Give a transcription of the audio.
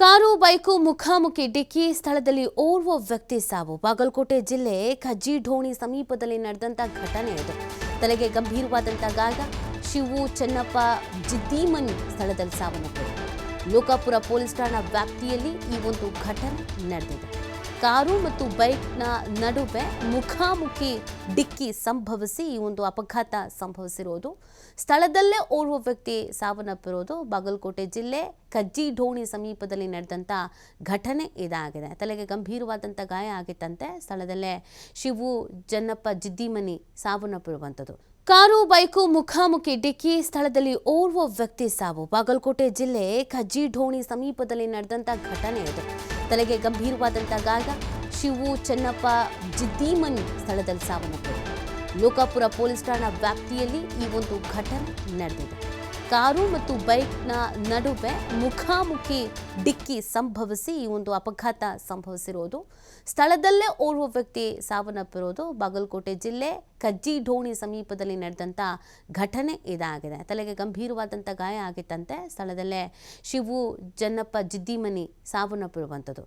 Car, bike, ಮುಖಾಮುಖಿ ಡಿಕ್ಕಿ ಸ್ಥಳದಲ್ಲಿ ಓರ್ವ ವ್ಯಕ್ತಿ ಸಾವು. ಬಾಗಲಕೋಟೆ ಜಿಲ್ಲೆ ಖಜ್ಜಿ ಢೋಣಿ ಸಮೀಪದಲ್ಲಿ ನಡೆದಂತ ಘಟನೆ ಇದು. ತಲೆಗೆ ಗಂಭೀರವಾದಂಥ ಗಾಯ. ಶಿವು ಚೆನ್ನಪ್ಪ ಜಿದ್ದೀಮನಿ ಸ್ಥಳದಲ್ಲಿ ಸಾವನ್ನಪ್ಪಿದೆ. ಲೋಕಾಪುರ ಪೊಲೀಸ್ ಠಾಣಾ ವ್ಯಾಪ್ತಿಯಲ್ಲಿ ಈ ಒಂದು ಘಟನೆ ನಡೆದಿದೆ. ಕಾರು ಮತ್ತು ಬೈಕ್ನ ನಡುವೆ ಮುಖಾಮುಖಿ ಡಿಕ್ಕಿ ಸಂಭವಿಸಿ ಈ ಒಂದು ಅಪಘಾತ ಸಂಭವಿಸಿರೋದು. ಸ್ಥಳದಲ್ಲೇ ಓರ್ವ ವ್ಯಕ್ತಿ ಸಾವನ್ನಪ್ಪಿರೋದು. ಬಾಗಲಕೋಟೆ ಜಿಲ್ಲೆ ಕಜ್ಜಿ ಢೋಣಿ ಸಮೀಪದಲ್ಲಿ ನಡೆದಂಥ ಘಟನೆ ಇದಾಗಿದೆ. ತಲೆಗೆ ಗಂಭೀರವಾದಂಥ ಗಾಯ ಆಗಿತ್ತಂತೆ. ಸ್ಥಳದಲ್ಲೇ ಶಿವು ಜನ್ನಪ್ಪ ಜಿದ್ದಿಮನಿ ಸಾವನ್ನಪ್ಪಿರುವಂಥದ್ದು ಕಾರು, ಬೈಕು ಮುಖಾಮುಖಿ ಡಿಕ್ಕಿ ಸ್ಥಳದಲ್ಲಿ ಓರ್ವ ವ್ಯಕ್ತಿ ಸಾವು. ಬಾಗಲಕೋಟೆ ಜಿಲ್ಲೆ ಕಜ್ಜಿ ಢೋಣಿ ಸಮೀಪದಲ್ಲಿ ನಡೆದಂಥ ಘಟನೆ ಇದು. ತಲೆಗೆ ಗಂಭೀರವಾದಂಥ ಗಾಯ ಶಿವು ಚೆನ್ನಪ್ಪ ಜಿದ್ದೀಮನಿ ಸ್ಥಳದಲ್ಲಿ ಸಾವನ್ನಪ್ಪಿದೆ. ಲೋಕಾಪುರ ಪೊಲೀಸ್ ಠಾಣಾ ವ್ಯಾಪ್ತಿಯಲ್ಲಿ ಈ ಒಂದು ಘಟನೆ ನಡೆದಿದೆ. ಕಾರು ಮತ್ತು ಬೈಕ್ನ ನಡುವೆ ಮುಖಾಮುಖಿ ಡಿಕ್ಕಿ ಸಂಭವಿಸಿ ಈ ಒಂದು ಅಪಘಾತ ಸಂಭವಿಸಿರೋದು ಸ್ಥಳದಲ್ಲೇ ಓರ್ವ ವ್ಯಕ್ತಿ ಸಾವನ್ನಪ್ಪಿರೋದು ಬಾಗಲಕೋಟೆ ಜಿಲ್ಲೆ ಕಜ್ಜಿ ಢೋಣಿ ಸಮೀಪದಲ್ಲಿ ನಡೆದಂಥ ಘಟನೆ ಇದಾಗಿದೆ. ತಲೆಗೆ ಗಂಭೀರವಾದಂಥ ಗಾಯ ಆಗಿತ್ತಂತೆ. ಸ್ಥಳದಲ್ಲೇ ಶಿವು ಜನ್ನಪ್ಪ ಜಿದ್ದಿಮನಿ ಸಾವನ್ನಪ್ಪಿರುವಂಥದ್ದು.